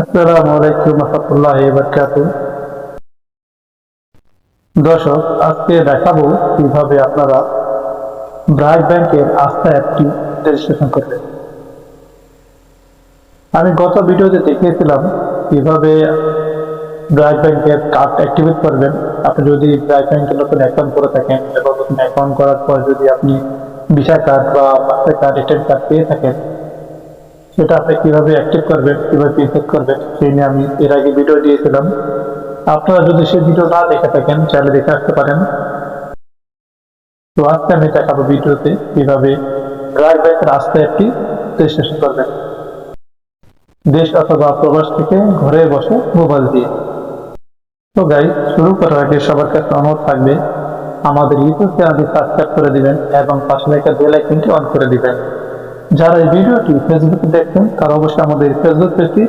আসসালামু আলাইকুম রহমতুল্লাহ বারকাত দর্শক, আজকে দেখাবো কীভাবে আপনারা ব্রাক ব্যাংকের আস্থা অ্যাপটি রেজিস্ট্রেশন করবেন। আমি গত ভিডিওতে দেখিয়েছিলাম কীভাবে ব্রাক ব্যাংকের কার্ড অ্যাক্টিভেট করবেন। আপনি যদি ব্রাক ব্যাংকের নতুন অ্যাকাউন্ট করে থাকেন এবং নতুন অ্যাকাউন্ট করার পর যদি আপনি ভিসা কার্ড বা মাস্টার কার্ড এটিএম কার্ড পেয়ে থাকেন সেটা আপনি কীভাবে অ্যাক্টিভ করবেন, কীভাবে রিসেট করবেন, সেই নিয়ে আমি এর আগে ভিডিও দিয়েছিলাম। আপনারা যদি সেই ভিডিও না দেখে থাকেন চাইলে দেখে আসতে পারেন। তো আজকে আমি দেখাবো ভিডিওতে কীভাবে ব্র্যাক ব্যাংকের আস্তে একটি রেজিস্ট্রেশন করবেন। দেশ অথবা প্রবাস থেকে ঘরে বসে মোবাইল দিয়ে। তো গাই শুরু করার আগে সবার কাছে অনুরোধ থাকবে, আমাদের ইউটিউব চ্যানেলটি সাবস্ক্রাইব করে দিবেন এবং পাশে লেখা বেল আইকনটি অন করে দিবেন। যারা এই ভিডিওটি ফেসবুকে দেখছেন, তারা অবশ্যই আমাদের ফেসবুক পেজটি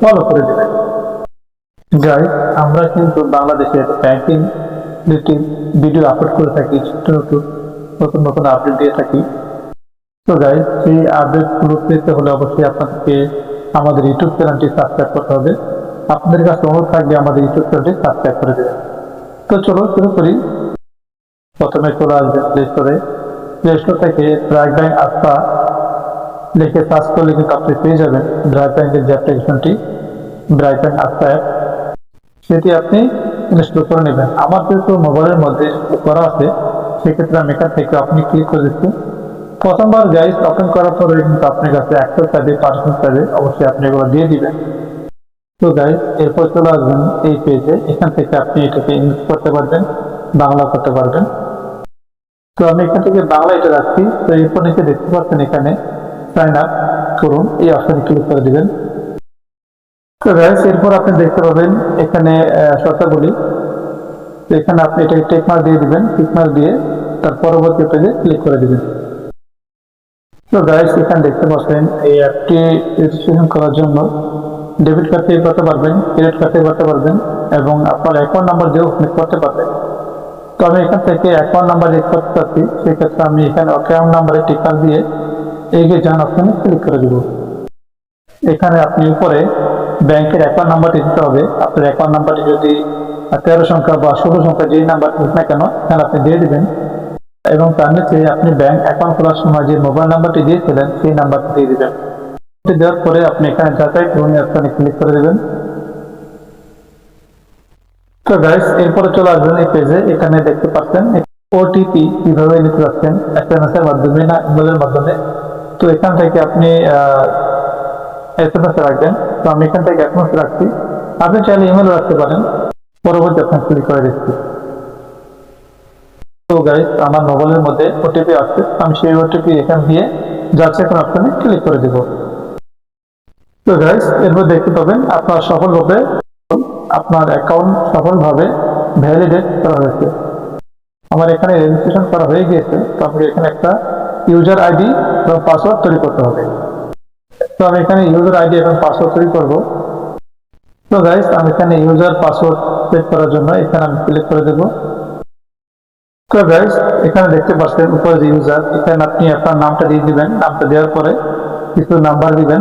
ফলো করে দেবেন। যাই, আমরা কিন্তু বাংলাদেশের ব্যাংকিং রিলেটেড ভিডিও আপলোড করে থাকি ছোট নতুন নতুন আপডেট দিয়ে থাকি। তো গাই সেই আপডেটগুলো পেতে হলে অবশ্যই আপনাদেরকে আমাদের ইউটিউব চ্যানেলটি সাবস্ক্রাইব করতে হবে। আপনাদের কাছে অনুরোধ থাকবে আমাদের ইউটিউব চ্যানেলটি সাবস্ক্রাইব করে দেবেন। তো চলো শুরু করি। প্রথমে চলে আসবেন প্লে স্টোরে প্লে স্টোর থেকে ব্র্যাক ব্যাংক আস্থা লিখে সার্চ করলে কিন্তু আপনি পেয়ে যাবেন ব্রাইট ব্যাংকের যে অ্যাপ্লিকেশনটি ব্রাইট ব্যাংক আস্থা অ্যাপ সেটি আপনি ইনস্টল করে নেবেন। আমার যেহেতু মোবাইলের মধ্যে করা আছে, সেক্ষেত্রে আমি এখান থেকে আপনি ক্লিক করে দিচ্ছি। প্রথমবার গাইস ওপেন করার পরে কিন্তু আপনার কাছে অ্যাক্সেস চাইবে পার্সেন্ট চাইবে অবশ্যই আপনি এগুলো দিয়ে দিবেন। তো গাইস এরপর চলে আসবেন এই পেজে এখান থেকে আপনি এটাকে ইউজ করতে পারবেন, বাংলা করতে পারবেন। তো আমি এখান থেকে বাংলা এটা রাখছি তো এরপর নিচে দেখতে পাচ্ছেন এখানে সাইন আপ করুন, এই অপশনে ক্লিক করে দিবেন। তো এরপর আপনি দেখতে পাবেন এখানে শর্তাবলী। এখানে আপনি এটাকে টেক মার্ক দিয়ে দিবেন টিক মার্ক দিয়ে তার পরবর্তী পেজে ক্লিক করে দিবেন। তো গাইস এখানে দেখতে পাচ্ছেন, এই অ্যাপটি রেজিস্ট্রেশন করার জন্য ডেবিট কার্ড থেকে করতে পারবেন ক্রেডিট কার্ড থেকে করতে পারবেন, এবং আপনার অ্যাকাউন্ট নাম্বার দিয়েও আপনি করতে পারবেন। তো আমি এখান থেকে অ্যাকাউন্ট নাম্বার রেট করতে চাচ্ছি, সেক্ষেত্রে আমি এখানে অ্যাকাউন্ট নাম্বারে টিক মার্ক দিয়ে এগিয়ে যান অপশনে ক্লিক করে দিব। এখানে আপনি উপরে ব্যাংকের অ্যাকাউন্ট নাম্বারটি দিতে হবে। আপনার অ্যাকাউন্ট নাম্বারটি যদি তেরো সংখ্যা বা ষোলো সংখ্যা যেই নাম্বার হোক না কেন এখানে আপনি দিয়ে দিবেন। এবং তার নিচে আপনি ব্যাংক অ্যাকাউন্ট খোলার সময় যে মোবাইল নাম্বারটি দিয়েছিলেন, সেই নাম্বারটি দিয়ে দিবেন। দেওয়ার পরে আপনি এখানে যাচাই করুন অপশনে ক্লিক করে দেবেন। তো গাইস এরপরে চলে আসবেন এই পেজে এখানে দেখতে পাচ্ছেন ওটিপি কীভাবে নিতে পারছেন এস এম এস এর মাধ্যমে না ইমেলের মাধ্যমে? তো এখান থেকে আপনি এস এম এস রাখবেন। তো আমি এখান থেকে এস এম এস রাখছি। আপনি চাইলে ইমেল রাখতে পারেন। পরবর্তী আপনার ক্লিক করে দিচ্ছি। তো গাইস আমার মোবাইলের মধ্যে ওটিপি আসছে। আমি সেই ওটিপি এখান দিয়ে যাচ্ছে এখন অপশনে ক্লিক করে দিব। তো গাইজ এরপর দেখতে পাবেন আপনার সফলভাবে আপনার অ্যাকাউন্ট সফলভাবে ভ্যালিডেট করা হয়েছে। আমার এখানে রেজিস্ট্রেশন করা হয়ে গিয়েছে। তো আমাকে এখানে একটা ইউজার আইডি এবং পাসওয়ার্ড তৈরি করতে হবে। তো আমি এখানে ইউজার আইডি এবং পাসওয়ার্ড তৈরি করব। তো গাইস আমি এখানে ইউজার পাসওয়ার্ড সেট করার জন্য এখানে আমি ক্লিক করে দেব। তো গাইস এখানে দেখতে পাচ্ছেন উপরে যে ইউজার এখানে আপনি আপনার নামটা দিয়ে দিবেন। নামটা দেওয়ার পরে কিছু নাম্বার দিবেন।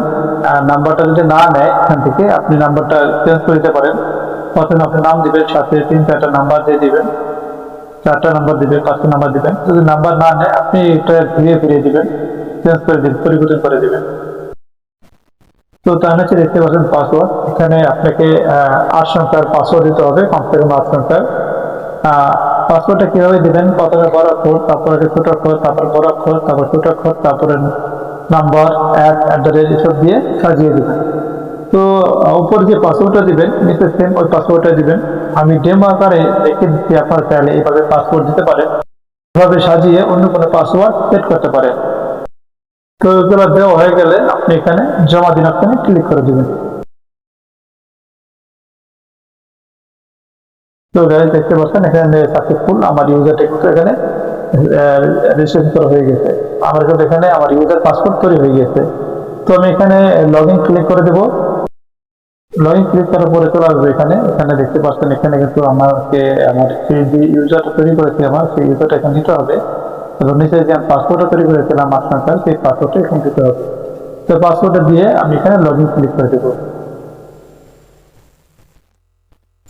আর নাম্বারটা যদি না নেয় এখান থেকে, আপনি নাম্বারটা চেঞ্জ করে দিতে পারেন। প্রথমে আপনি নাম দিবেন, সাথে তিন চারটা নাম্বার দিয়ে দিবেন। চারটা নাম্বার দিবেন, পাঁচটা নাম্বার দিবেন। যদি নাম্বার না নেয়, আপনি এটা ঘুরিয়ে ফিরিয়ে দিবেন চেঞ্জ করে দিবেন, পরিবর্তন করে দিবেন। তো তার নিচে দেখতে পাচ্ছেন পাসওয়ার্ড এখানে আপনাকে আট সংখ্যার পাসওয়ার্ড দিতে হবে কমসে কম আট সংখ্যার। পাসওয়ার্ডটা কীভাবে দিবেন? প্রথমে বড় অক্ষর, তারপরে ছোট অক্ষর, তারপর বড় অক্ষর, তারপর ছোট অক্ষর, তারপরে number at at the rate এসব দিয়ে সাজিয়ে দিবেন। তো উপর যে পাসওয়ার্ডটা দিবেন, নিচে সেম ওই পাসওয়ার্ডটা দিবেন। আমি ডেমো আকারে দেখে দিচ্ছি আপনার চাইলে এইভাবে পাসওয়ার্ড দিতে পারেন এভাবে সাজিয়ে অন্য কোনো পাসওয়ার্ড সেট করতে পারেন তো এগুলো দেওয়া হয়ে গেলে আপনি এখানে জমা দিন অপশনে ক্লিক করে দিবেন। তো দেখতে পাচ্ছেন, এখানে সাকসেসফুল আমার ইউজারটা কিন্তু এখানে রেজিস্ট্রেশন করা হয়ে গেছে। আমার কিন্তু এখানে আমার ইউজার পাসওয়ার্ড তৈরি হয়ে গেছে। তো আমি এখানে লগ ইন ক্লিক করে দেবো। লগ ইন ক্লিক করার পরে চলে আসবে এখানে। এখানে দেখতে পাচ্ছেন, এখানে কিন্তু আমাকে, আমার যে ইউজারটা তৈরি করেছে আমার, সেই ইউজারটা এখানে দিতে হবে। এবং নিচে যে আমি পাসওয়ার্ডটা তৈরি করেছিলাম আপনার সেই পাসওয়ার্ডটা এখানে দিতে হবে। তো পাসওয়ার্ডটা দিয়ে আমি এখানে লগ ইন ক্লিক করে দেবো।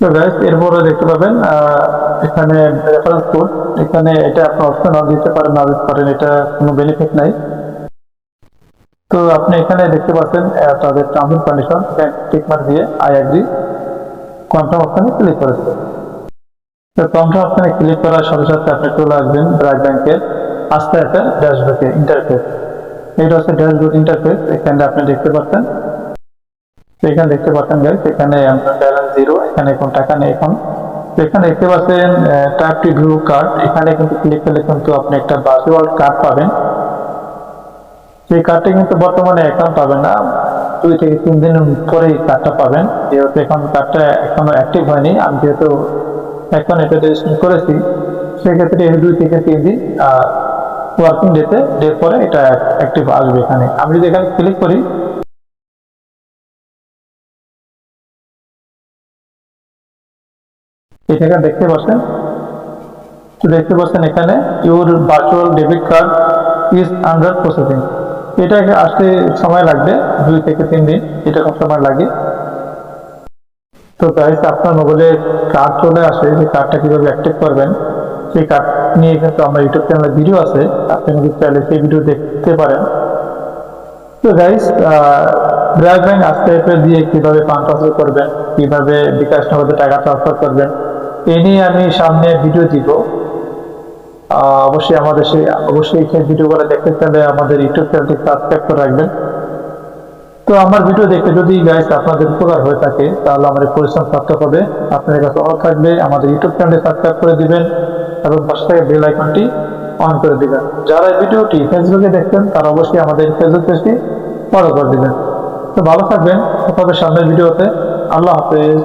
তো গাইস এরপরে দেখতে পাবেন এখানে রেফারেন্স কোড এখানে এটা আপনি অপশনাল দিতে পারেন, না দিতে পারেন, এটা কোনো বেনিফিট নাই। তো আপনি এখানে দেখতে পাচ্ছেন তাদের terms and condition tick mark দিয়ে আই এগ্রি কনফার্ম অপশনে ক্লিক করে দেবেন তো কনফার্ম অপশনে ক্লিক করার সাথে সাথে আপনি চলে আসবেন ব্রাক ব্যাংকের আস্তে আস্তে ড্যাশবোর্ডে ইন্টারফেস এটা হচ্ছে ড্যাশবোর্ড ইন্টারফেস এখানে আপনি দেখতে পাচ্ছেন। এখানে দেখতে পাচ্ছেন গাইস এখানে ব্যালেন্স জিরো এখানে কোনো টাকা নেই এখন। এখানে দেখতে পাচ্ছেন ট্যাপ টু ভিউ কার্ড এখানে কিন্তু ক্লিক করলে কিন্তু আপনি একটা ভার্চুয়াল কার্ড পাবেন। সেই কার্ডটা কিন্তু বর্তমানে অ্যাকাউন্ট পাবেন না। দুই থেকে তিন দিন পরে এই কার্ডটা পাবেন। যেহেতু এখন কার্ডটা এখনও অ্যাক্টিভ হয়নি, আমি যেহেতু এখন এটা রেজিস্ট্রেশন করেছি, সেক্ষেত্রে এই দুই থেকে তিন দিন ওয়ার্কিং ডেতে ডে পরে এটা অ্যাক্টিভ আসবে এখানে। আমি যদি এখানে ক্লিক করি এটাকে দেখতে পাচ্ছেন? দেখতে পাচ্ছেন এখানে your virtual debit card is under processing এটাকে আসতে সময় লাগবে, দুই থেকে তিন দিন, এটা এরকম সময় লাগে। তো গাইস আপনার মোবাইলে কার্ড চলে আসে, যে কার্ডটা কীভাবে অ্যাক্টিভ করবেন, সেই কার্ড নিয়ে কিন্তু আমার ইউটিউব চ্যানেলে ভিডিও আছে, আপনি যদি চাইলে সেই ভিডিও দেখতে পারেন। তো গাইস ব্র্যাক ব্যাংক আস্তে আস্তে দিয়ে কীভাবে ফান্ড ট্রান্সফার করবেন, কীভাবে বিকাশ নগদে টাকা ট্রান্সফার করবেন এই নিয়ে আমি সামনে ভিডিও দিব। অবশ্যই আমাদের সেই, অবশ্যই সেই ভিডিওগুলো দেখতে চাইলে আমাদের ইউটিউব চ্যানেলটি সাবস্ক্রাইব করে রাখবেন। তো আমার ভিডিও দেখে যদি গাইস আপনাদের উপকার হয়ে থাকে, তাহলে আমাদের পরিশ্রম সার্থক হবে। আপনাদের কাছে অনুরোধ থাকবে, আমাদের ইউটিউব চ্যানেলটি সাবস্ক্রাইব করে দিবেন এবং পাশে থেকে বেল আইকনটি অন করে দিবেন। যারা এই ভিডিওটি ফেসবুকে দেখছেন, তারা অবশ্যই আমাদের ফেসবুক পেজটি ফলো করে দিবেন। তো ভালো থাকবেন। কথা সামনের ভিডিওতে আল্লাহ হাফেজ।